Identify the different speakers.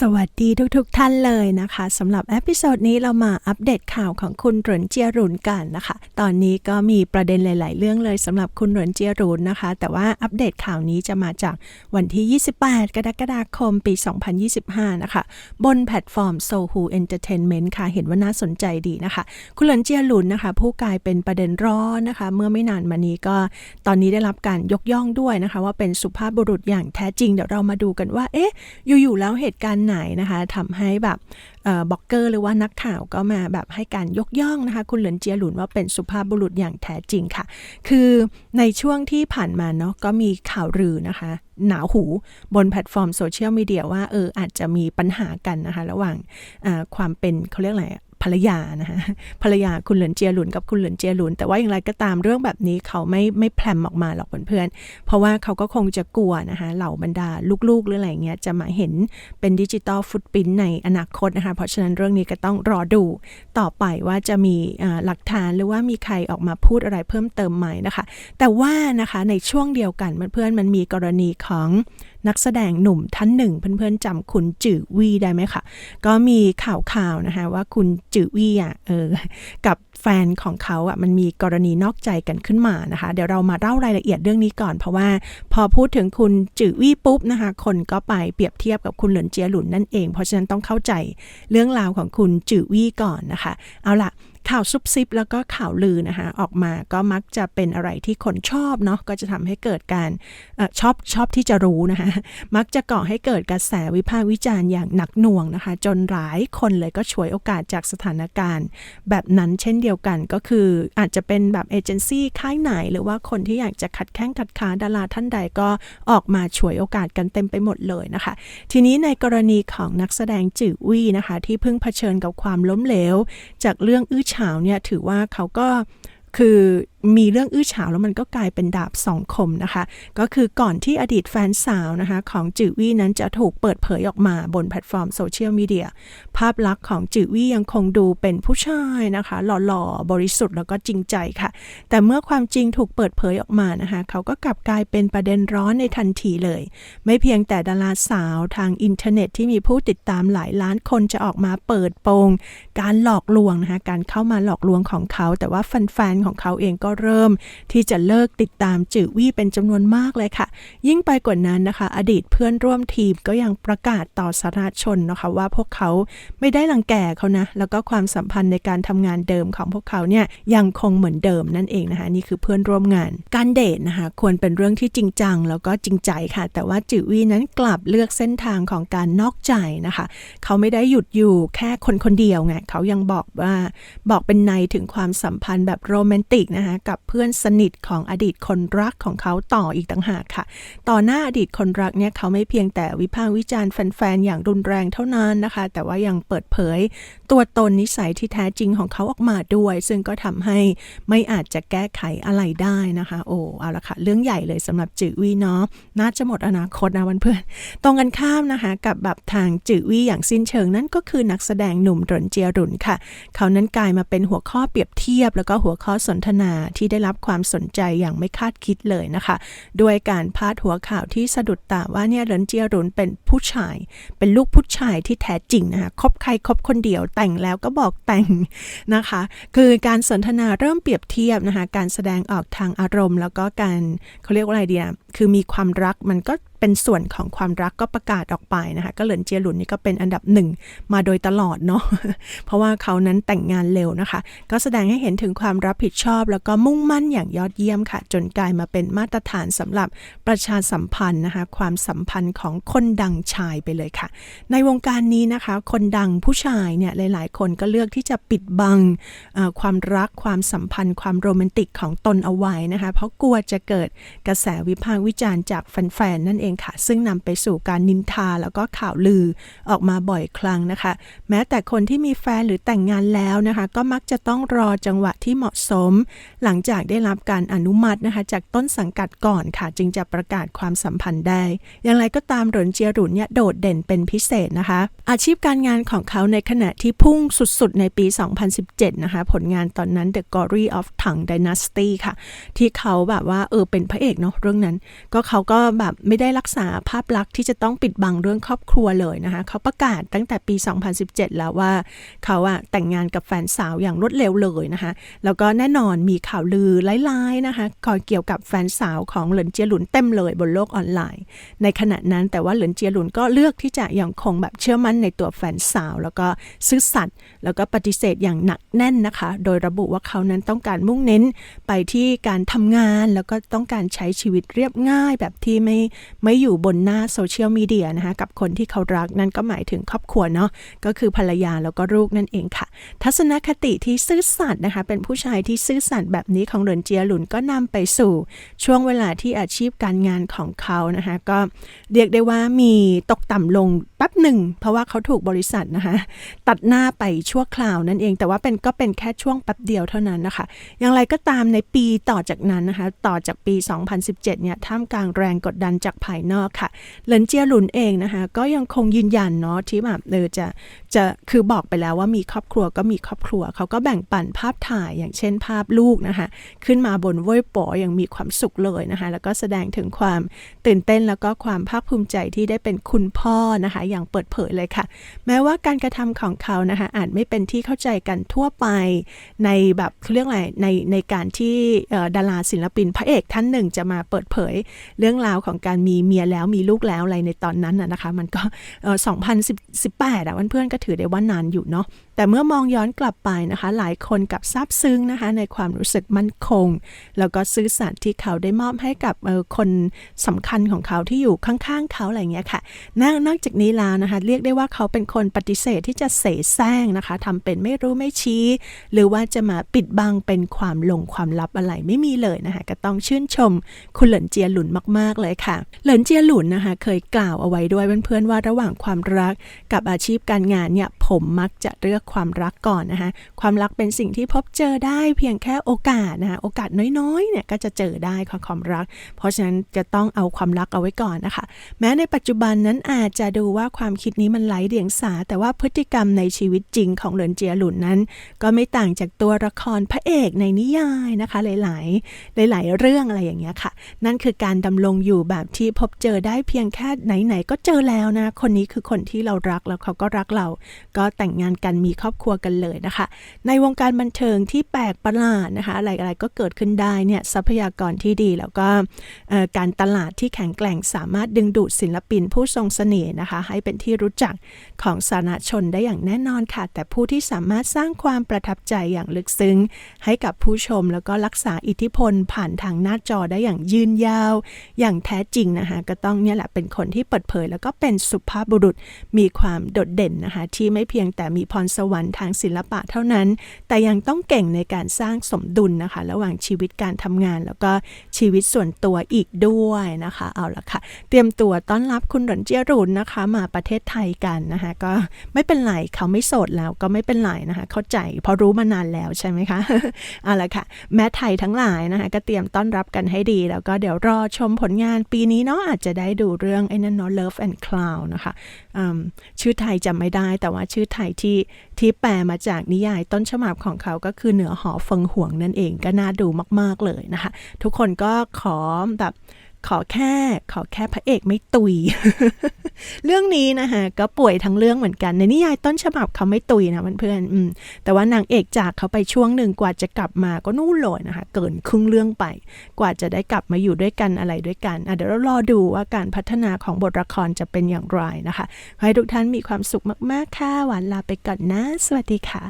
Speaker 1: สวัสดีทุกๆทท่านเลยนะคะสำหรับเอพิโซดนี้เรามาอัปเดตข่าวของคุณหรินเจียรุนกันนะคะ ตอนนี้ก็มีประเด็นหลาย ๆ เรื่องเลยสำหรับคุณหรินเจียรุนนะคะ แต่ว่าอัปเดตข่าวนี้จะมาจากวันที่ 28 กรกฎาคมปี 2025 นะคะ บนแพลตฟอร์ม Sohu Entertainment ค่ะ เห็นว่าน่าสนใจดีนะคะ คุณหรินเจียรุนนะคะ ผู้กลายเป็นประเด็นร้อนนะคะ เมื่อไม่นานมานี้ก็ตอนนี้ได้รับการยกย่องด้วยนะคะ ว่าเป็นสุภาพบุรุษอย่างแท้จริงเดี๋ยวเรามาดูกันว่าเอ๊ะอยู่ๆแล้วเหตุการณ์ไหนนะคะทำให้แบบบล็อกเกอร์หรือว่านักข่าวก็มาแบบให้การยกย่องนะคะ คุณเหลินเจียหลุนว่าเป็นสุภาพบุรุษอย่างแท้จริงค่ะ คือในช่วงที่ผ่านมาเนาะก็มีข่าวลือนะคะ หนาวหูบนแพลตฟอร์มโซเชียลมีเดียว่าเอออาจจะมีปัญหากันนะคะ ระหว่างความเป็นเขาเรียกอะไร รรยานะคะภรรยาคุณเหลินเจียหลุนกับคุณเหลินเจียหลุน แต่ว่าอย่างไรก็ตามเรื่องแบบนี้เขาไม่ไม่แพรมออกมาหรอกเพื่อนๆเพราะว่าเขาก็คงจะกลัวนะคะเหล่าบรรดาลูกๆหรืออะไรเงี้ยจะมาเห็นเป็นดิจิตอลฟุตปิ้นในอนาคตนะคะเพราะฉะนั้นเรื่องนี้ก็ต้องรอดูต่อไปว่าจะมีหลักฐานหรือว่ามีใครออกมาพูดอะไรเพิ่มเติมไหมนะคะ แต่ว่านะคะในช่วงเดียวกันเพื่อนๆมันมีกรณีของ นักแสดงหนุ่มท่านหนึ่ง เพื่อนๆจำคุณจือวีได้ไหมคะก็มีข่าวข่าวนะคะว่าคุณจือวีอะเออกับแฟนของเขาอะมันมีกรณีนอกใจกันขึ้นมานะคะ เดี๋ยวเรามาเล่ารายละเอียดเรื่องนี้ก่อน เพราะว่าพอพูดถึงคุณจือวีปุ๊บนะคะ คนก็ไปเปรียบเทียบกับคุณเหลินเจียหลุนนั่นเอง เพราะฉะนั้นต้องเข้าใจเรื่องราวของคุณจือวีก่อนนะคะ เอาล่ะ ข่าวซุบซิบแล้วก็ข่าวลือนะคะออกมาก็มักจะเป็นอะไรที่คนชอบเนาะก็จะทำให้เกิดการอชอบชอบที่จะรู้นะคะมักจะก่อให้เกิดกระแสวิพากษ์วิจารณ์อย่างหนักหน่วงนะคะ จนหลายคนเลยก็ช่วยโอกาสจากสถานการณ์ แบบนั้นเช่นเดียวกันก็คืออาจจะเป็นแบบเอเจนซี่ค่ายไหน หรือว่าคนที่อยากจะขัดแข้งขัดขาดาราท่านใดก็ออกมาช่วยโอกาสกันเต็มไปหมดเลยนะคะ ทีนี้ในกรณีของนักแสดงจื่อวี่นะคะ ที่เพิ่งเผชิญกับความล้มเหลว จากเรื่องอื้อฉาเนี่ยถือว่าเขาก็คือ มีเรื่องอื้อฉาวแล้วมันก็กลายเป็นดาบสองคมนะคะ ก็คือก่อนที่อดีตแฟนสาวนะคะของจือวี่นั้นจะถูกเปิดเผยออกมาบนแพลตฟอร์มโซเชียลมีเดียภาพลักษณ์ของจือวี่ยังคงดูเป็นผู้ชายนะคะ หล่อๆ บริสุทธิ์แล้วก็จริงใจค่ะ แต่เมื่อความจริงถูกเปิดเผยออกมานะคะ เขาก็กลับกลายเป็นประเด็นร้อนในทันทีเลย ไม่เพียงแต่ดาราสาวทางอินเทอร์เน็ตที่มีผู้ติดตามหลายล้านคนจะออกมาเปิดโปงการหลอกลวงนะคะการเข้ามาหลอกลวงของเขา แต่ว่าแฟนๆของเขาเองก็เริ่ม ที่จะเลิกติดตามจือวี่เป็นจำนวนมากเลยค่ะ ยิ่งไปกว่านั้นนะคะ อดีตเพื่อนร่วมทีมก็ยังประกาศต่อสาธารณชนนะคะว่าพวกเขาไม่ได้ลังแกเขานะ แล้วก็ความสัมพันธ์ในการทำงานเดิมของพวกเขาเนี่ยยังคงเหมือนเดิมนั่นเองนะคะ นี่คือเพื่อนร่วมงาน การเดทนะคะ ควรเป็นเรื่องที่จริงจัง แล้วก็จริงใจค่ะ แต่ว่าจือวี่นั้นกลับเลือกเส้นทางของการนอกใจนะคะ เขาไม่ได้หยุดอยู่แค่คนคนเดียวไงเขายังบอกว่าบอกเป็นในถึงความสัมพันธ์แบบโรแมนติกนะคะกับเพื่อนสนิทของอดีตคนรักของเขาต่ออีกต่างหากค่ะ ต่อหน้าอดีตคนรักเนี่ยเขาไม่เพียงแต่วิพากษ์วิจารณ์แฟนๆอย่างรุนแรงเท่านั้นนะคะ แต่ว่ายังเปิดเผย ตัวตนนิสัยที่แท้จริงของเขาออกมาด้วย ซึ่งก็ทำให้ไม่อาจจะแก้ไขอะไรได้นะคะ โอ้เอาละค่ะเรื่องใหญ่เลยสำหรับจือวีเนาะน่าจะหมดอนาคตนะวันเพื่อนตรงกันข้ามนะคะ กับแบบทางจือวีอย่างสิ้นเชิงนั่นก็คือนักแสดงหนุ่มดนเจียรุนค่ะ เขานั้นกลายมาเป็นหัวข้อเปรียบเทียบ แล้วก็หัวข้อสนทนาที่ได้รับความสนใจอย่างไม่คาดคิดเลยนะคะ ด้วยการพาดหัวข่าวที่สะดุดตาว่าเนี่ยเหรินเจียรุนเป็นผู้ชาย เป็นลูกผู้ชายที่แท้จริงนะคะคบใครคบคนเดียวแต่งแล้วก็บอกแต่งนะคะ คือการสนทนาเริ่มเปรียบเทียบนะคะการแสดงออกทางอารมณ์ แล้วก็การเขาเรียกว่าอะไรเดียคือมีความรักมันก็ เป็นส่วนของความรักก็ประกาศออกไปนะคะก็เหลินเจียหลุนนี่ก็เป็นอันดับหนึ่งมาโดยตลอดเนาะเพราะว่าเขานั้นแต่งงานเร็วนะคะ ก็แสดงให้เห็นถึงความรับผิดชอบ แล้วก็มุ่งมั่นอย่างยอดเยี่ยมค่ะ จนกลายมาเป็นมาตรฐานสำหรับประชาสัมพันธ์นะคะความสัมพันธ์ของคนดังชายไปเลยค่ะ ในวงการนี้นะคะ คนดังผู้ชายเนี่ยหลาย ๆ คนก็เลือกที่จะปิดบังความรักความสัมพันธ์ ความโรแมนติกของตนเอาไว้นะคะ เพราะกลัวจะเกิดกระแสวิพากษ์วิจารณ์จากแฟนๆนั่นเองค่ะ ซึ่งนำไปสู่การนินทาแล้วก็ข่าวลือออกมาบ่อยครั้งนะคะ แม้แต่คนที่มีแฟนหรือแต่งงานแล้วนะคะ ก็มักจะต้องรอจังหวะที่เหมาะสม หลังจากได้รับการอนุมัตินะคะ จากต้นสังกัดก่อนค่ะ จึงจะประกาศความสัมพันธ์ได้ อย่างไรก็ตามหลนเจียรุนเนี่ยโดดเด่นเป็นพิเศษนะคะ อาชีพการงานของเขาในขณะที่พุ่งสุดๆ ในปี 2017 นะคะ ผลงานตอนนั้น The Glory of Tang Dynasty ค่ะ ที่เขาแบบว่าเออเป็นพระเอกเนาะเรื่องนั้น ก็เขาก็แบบไม่ได้รักษาภาพลักษณ์ที่จะต้องปิดบังเรื่องครอบครัวเลยนะคะ เขาประกาศตั้งแต่ปี 2017 แล้วว่าเขาอะแต่งงานกับแฟนสาวอย่างรวดเร็วเลยนะคะ แล้วก็แน่นอนมีข่าวลือร้ายๆนะคะก่อเกี่ยวกับแฟนสาวของเหลินเจียหลุนเต็มเลยบนโลกออนไลน์ ในขณะนั้นแต่ว่าเหลินเจียหลุนก็เลือกที่จะยังคงแบบเชื่อมั่นในตัวแฟนสาว แล้วก็ซื่อสัตย์แล้วก็ปฏิเสธอย่างหนักแน่นนะคะ โดยระบุว่าเขานั้นต้องการมุ่งเน้นไปที่การทำงานแล้วก็ต้องการใช้ชีวิตเรียบง่ายแบบที่ไม่ไม่อยู่บนหน้าโซเชียลมีเดียนะคะกับคนที่เขารักนั่นก็หมายถึงครอบครัวเนาะก็คือภรรยาแล้วก็ลูกนั่นเองค่ะ ทัศนคติที่ซื่อสัตย์นะคะเป็นผู้ชายที่ซื่อสัตย์แบบนี้ของเหรินเจียหลุนก็นำไปสู่ ช่วงเวลาที่อาชีพการงานของเขานะคะก็เรียกได้ว่ามีตกต่ำลงแป๊บหนึ่ง เพราะว่าเขาถูกบริษัทนะคะตัดหน้าไปชั่วคราวนั่นเอง แต่ว่าเป็นก็เป็นแค่ช่วงแป๊บเดียวเท่านั้นนะคะ อย่างไรก็ตามในปีต่อจากนั้นนะคะต่อจากปี 2017เนี่ยท่ามกลางแรงกดดันจากภายนอกค่ะ เหลินเจียหลุนเองนะคะ ก็ยังคงยืนยันเนาะที่แบบเออจะ จะคือบอกไปแล้วว่ามีครอบครัวก็มีครอบครัว เขาก็แบ่งปันภาพถ่ายอย่างเช่นภาพลูกนะคะ ขึ้นมาบนเว่ยป๋ออย่างมีความสุขเลยนะคะ แล้วก็แสดงถึงความตื่นเต้นแล้วก็ความภาคภูมิใจที่ได้เป็นคุณพ่อนะคะ อย่างเปิดเผยเลยค่ะ แม้ว่าการกระทำของเขานะคะอาจไม่เป็นที่เข้าใจกันทั่วไปในแบบเขาเรียกอะไรในในการที่ดาราศิลปินพระเอกท่านหนึ่งจะมาเปิดเผยเรื่องราวของการมีเมียแล้วมีลูกแล้วอะไรในตอนนั้นนะคะ มันก็เออ2018อะเพื่อนๆก็ถือได้ว่านานอยู่เนาะแต่เมื่อมองย้อนกลับไปนะคะ หลายคนกับซาบซึ้งนะคะ ในความรู้สึกมั่นคง แล้วก็ซื่อสัตย์ที่เขาได้มอบให้กับคนสำคัญของเขาที่อยู่ข้างๆเขาอะไรเงี้ยค่ะนนอกจากนี้แล้วนะคะ เรียกได้ว่าเขาเป็นคนปฏิเสธที่จะเสแสร้งนะคะทำเป็นไม่รู้ไม่ชี้ หรือว่าจะมาปิดบังเป็นความลงความลับอะไรไม่มีเลยนะคะ ก็ต้องชื่นชมคุณเหลินเจียหลุนมาก ๆเลยค่ะ เหลินเจียหลุนนะคะ เคยกล่าวเอาไว้ด้วยเพื่อนๆว่าระหว่างความรักกับอาชีพการงานเนี่ย ผมมักจะเลือกความรักก่อนนะคะความรักเป็นสิ่งที่พบเจอได้เพียงแค่โอกาสนะคะโอกาสน้อยๆเนี่ยก็จะเจอได้ของความรัก เพราะฉะนั้นจะต้องเอาความรักเอาไว้ก่อนนะคะ แม้ในปัจจุบันนั้นอาจจะดูว่าความคิดนี้มันไร้เดียงสา แต่ว่าพฤติกรรมในชีวิตจริงของเหลินเจียหลุนนั้น ก็ไม่ต่างจากตัวละครพระเอกในนิยายนะคะหลายๆหลาย ๆ เรื่องอะไรอย่างเงี้ยค่ะ นั่นคือการดำรงอยู่แบบที่พบเจอได้เพียงแค่ไหนๆก็เจอแล้วนะคนนี้คือคนที่เรารักแล้วเขาก็รักเราก็แต่งงานกันมีครอบครัวกันเลยนะคะ ในวงการบันเทิงที่แปลกประหลาดนะคะ อะไรๆก็เกิดขึ้นได้เนี่ยทรัพยากรที่ดีแล้วก็การตลาดที่แข็งแกร่งสามารถดึงดูดศิลปินผู้ทรงเสน่ห์นะคะ ให้เป็นที่รู้จักของสาธารณชนได้อย่างแน่นอนค่ะ แต่ผู้ที่สามารถสร้างความประทับใจอย่างลึกซึ้ง ให้กับผู้ชมแล้วก็รักษาอิทธิพลผ่านทางหน้าจอได้อย่างยืนยาว อย่างแท้จริงนะคะ ก็ต้องเนี่ยแหละเป็นคนที่เปิดเผย แล้วก็เป็นสุภาพบุรุษมีความโดดเด่นนะคะ ที่ไม่เพียงแต่มีพรสวรรค์ทางศิลปะเท่านั้น แต่ยังต้องเก่งในการสร้างสมดุลนะคะ ระหว่างชีวิตการทำงาน แล้วก็ชีวิตส่วนตัวอีกด้วยนะคะ เอาละค่ะ เตรียมตัวต้อนรับคุณหลนเจียรุนนะคะ มาประเทศไทยกันนะคะ ก็ไม่เป็นไรเขาไม่โสดแล้วก็ไม่เป็นไรนะคะ เข้าใจเพราะรู้มานานแล้วใช่ไหมคะเอาละค่ะ แม้ไทยทั้งหลายนะคะก็เตรียมต้อนรับกันให้ดี แล้วก็เดี๋ยวรอชมผลงานปีนี้เนาะอาจจะได้ดูเรื่องไอ้นั่นเนาะ Love and Cloud นะคะชื่อไทยจำไม่ได้แต่ว่าชื่อไทยที่ที่แปลมาจากนิยายต้นฉบับของเขาก็คือเหนือหอเฟิงห่วงนั่นเองก็น่าดูมาก ๆ เลยนะคะ ทุกคนก็ขอแบบ ขอแค่ขอแค่พระเอกไม่ตุย เรื่องนี้นะคะก็ป่วยทั้งเรื่องเหมือนกัน ในนิยายต้นฉบับเขาไม่ตุยนะเพื่อนๆแต่ว่านางเอกจากเขาไปช่วงหนึ่งกว่าจะกลับมาก็นู่นเลยนะคะ เกินครึ่งเรื่องไป กว่าจะได้กลับมาอยู่ด้วยกันอะไรด้วยกันเดี๋ยวเรารอดูว่าการพัฒนาของบทละครจะเป็นอย่างไรนะคะ ให้ทุกท่านมีความสุขมากๆค่ะหวานลาไปก่อนนะ สวัสดีค่ะ